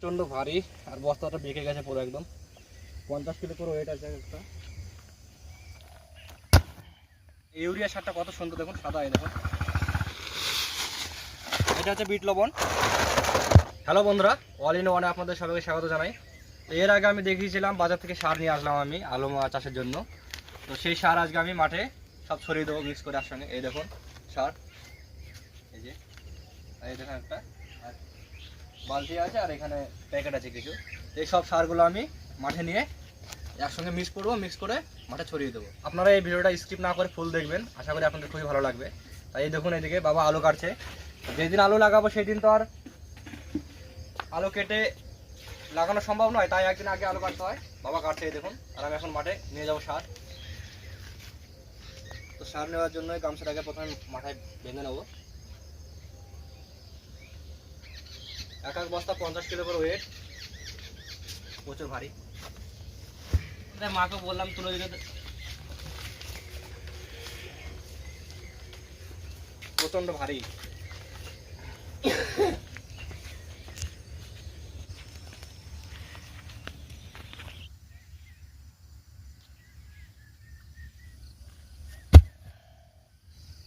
প্রচণ্ড ভারী, আর বস্তাটা বেঁকে গেছে পুরো একদম। পঞ্চাশ কিলো করে ওয়েট আছে একটা। ইউরিয়া সারটা কত সুন্দর দেখুন, সাদা এই দেখুন। এটা হচ্ছে বিট লবণ। হ্যালো বন্ধুরা অল ইন ওয়ানে আপনাদের সবাইকে স্বাগত জানাই। এর আগে আমি দেখিয়েছিলাম, বাজার থেকে সার নিয়ে আসলাম আমি আলু চাষের জন্য। তো সেই সার আজকে আমি মাঠে সব ছড়িয়ে দেবো মিক্স করে একসঙ্গে। এই দেখুন, সার। এই যে, এই দেখুন একটা। বালতি আছে আর এখানে প্যাকেট আছে কিছু। এই সব সারগুলো আমি মাঠে নিয়ে একসঙ্গে মিক্স করব মিক্স করে মাঠে ছড়িয়ে দেবো। আপনারা এই ভিডিওটা স্কিপ না করে ফুল দেখবেন, আশা করি আপনাদের খুবই ভালো লাগবে। তাই এই দেখুন এদিকে বাবা আলু কাটছে। যেদিন আলু লাগাবো সেই দিন তো আর আলু কেটে লাগানো সম্ভব নয়, তাই একদিন আগে আলু কাটতে হয়। বাবা কাটছে এই দেখুন, আর আমি এখন মাঠে নিয়ে যাব সার। তো সার নেওয়ার জন্য গামছাটাকে প্রথমে মাথায় বেঁধে নেব। এক এক বস্তা পঞ্চাশ কিলো করে ওয়েট প্রচুর ভারী। মাকে বললাম তুলে দিতে। প্রচণ্ড ভারী।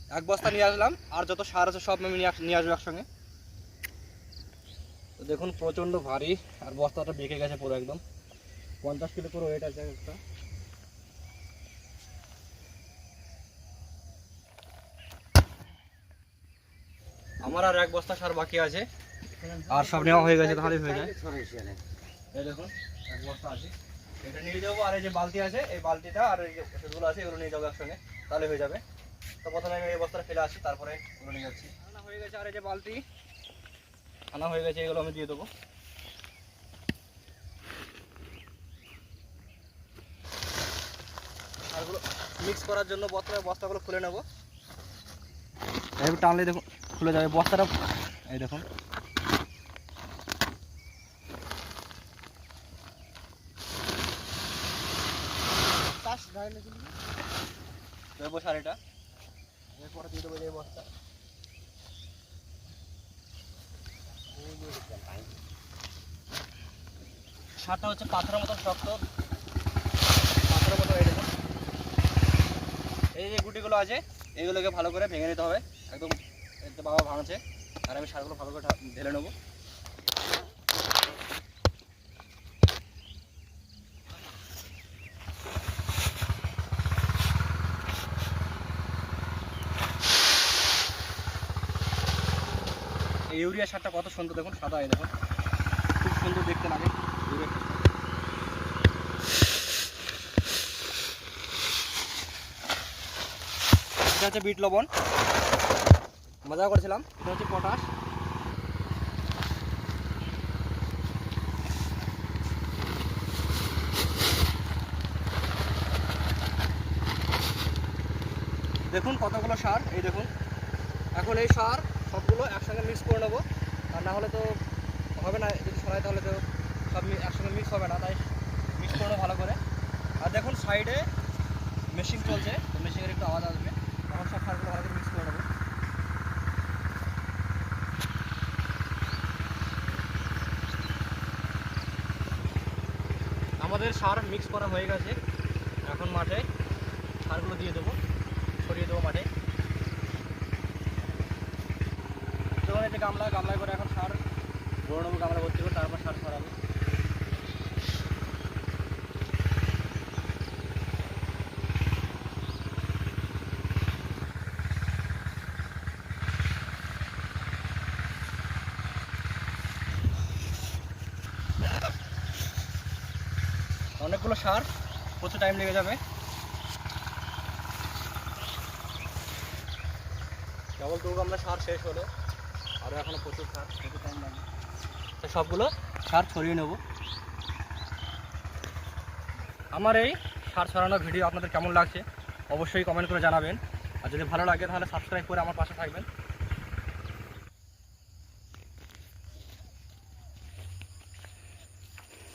এক বস্তা নিয়ে আসলাম আর যত সার আছে সব আমি নিয়ে আস- আসব একসঙ্গে। দেখুন, প্রচণ্ড ভারী আর বস্তাটা বেঁকে গেছে পুরো একদম। পঞ্চাশ কিলো পুরো ওয়েট আছে একটা। আমার আর এক বস্তা সার বাকি আছে। আর সব নেওয়া হয়ে গেছে তাহলে হয়ে যায়। দেখুন, এক বস্তা আছে। এটা নিয়ে যাব, আর এই যে বালতি আছে, এই বালতিটা আর এই যে ওষুধগুলো আছে, এগুলো নিয়ে যাব একসঙ্গে। তাহলে হয়ে যাবে। তো প্রথমে আমি এই বস্তাটা ফেলে আসি, তারপরে এগুলো নিয়ে যাচ্ছি। হয়ে গেছে আর এই যে বালতি। আনা হয়ে গেছে এগুলো আমি দিয়ে দেবো। আরগুলো মিক্স করার জন্য প্রথমে বস্তাগুলো খুলে নেব। টানলে দেখুন খুলে যাবে। বস্তাটা এই দেখুন। সার এটা এরপরে দিয়ে দেবো এই বস্তা। সারটা হচ্ছে পাথরের মতো শক্ত। পাথরের মতো এই যে গুটিগুলো আছে এইগুলোকে ভালো করে ভেঙে নিতে হবে। একদম বাবা ভাঙছে। আর আমি সারগুলো ভালো করে ঢেলে নেব। ইউরিয়া সারটা কত সুন্দর দেখুন, সাদা এই দেখুন। খুব সুন্দর দেখতে লাগে। এটা হচ্ছে বিট লবণ। মজা করেছিলাম। এটা হচ্ছে পটাশ। দেখুন কতগুলো সার, এই দেখুন। এখন এই সার সবগুলো একসঙ্গে মিক্স করে নেব। আর না হলে তো হবে না, যদি সরাই তাহলে তো সব একসঙ্গে মিক্স হবে না, তাই মিক্স করে ভালো করে। আর দেখুন সাইডে মেশিন চলছে, তো মেশিনের একটু আওয়াজ আসবে। তখন সব সারগুলো ভালো করে মিক্স করে নেব। আমাদের সার মিক্স করা হয়ে গেছে। এখন মাঠে সারগুলো দিয়ে দেবো ছড়িয়ে দেবো মাঠে। তখন এই গামলা গামলায় করে এখন সার, বড় নেব গামলা ভর্তি করে তারপর সার ছড়াবো অনেকগুলো সার, প্রচুর টাইম লেগে যাবে। কেবল দু গামলা সার শেষ হলো। আরও প্রচুর সার প্রচুর টাইম লাগবে। তো সবগুলো সার ছড়িয়ে নেব। আমার এই সার ছড়ানোর ভিডিও আপনাদের কেমন লাগছে অবশ্যই কমেন্ট করে জানাবেন। আর যদি ভালো লাগে তাহলে সাবস্ক্রাইব করে আমার পাশে থাকবেন।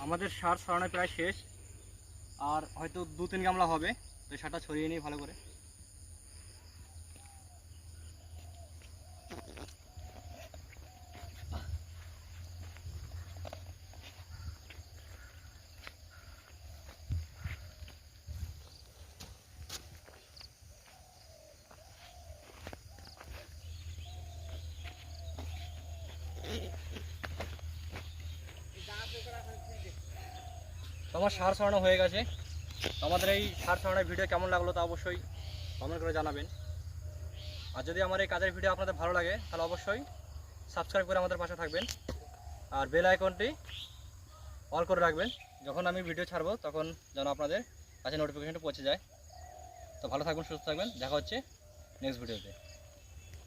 আমাদের সার ছড়ানো প্রায় শেষ। আর হয়তো দু তিন গামলা হবে তো সারটা ছড়িয়ে নিই ভালো করে। আমার সার ছড়ানো হয়ে গেছে। আমাদের এই সার ছড়ানোর ভিডিও কেমন লাগল তা অবশ্যই কমেন্ট করে জানাবেন। আর যদি আমার এই কাজের ভিডিও আপনাদের ভালো লাগে, তাহলে অবশ্যই সাবস্ক্রাইব করে আমাদের পাশে থাকবেন। আর বেল আইকনটি অল করে রাখবেন। যখন আমি ভিডিও ছাড়বো, তখন যেন আপনাদের কাছে নোটিফিকেশনটা পৌঁছে যায়। তো ভালো থাকবেন, সুস্থ থাকবেন। দেখা হচ্ছে নেক্সট ভিডিওতে